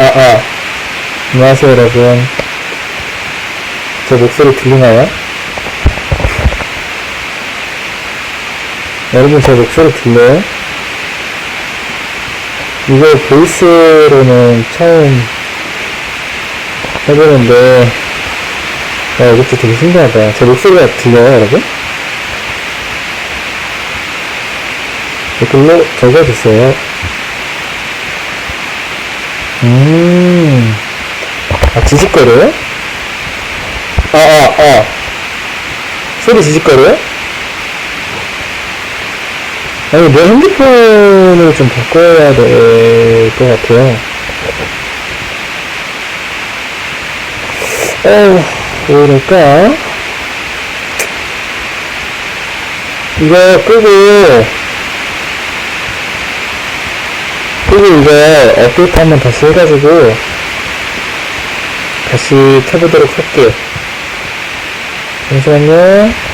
아, 아. 안녕하세요, 여러분. 제 목소리 들리나요? 여러분, 제 목소리 들려요? 이거 보이스로는 처음 해보는데, 야, 이것도 되게 신기하다. 제 목소리가 들려요, 여러분? 댓글로 적어주세요. 음, 아, 지직거려요? 아, 아, 아. 소리 지직거려요? 아니, 내 핸드폰을 좀 바꿔야 될 것 같아요. 어, 뭐랄까? 이거 끄고, 끄고 이거 업데이트 한번 다시 해가지고, 다시 켜보도록 할게요. 잠시만요.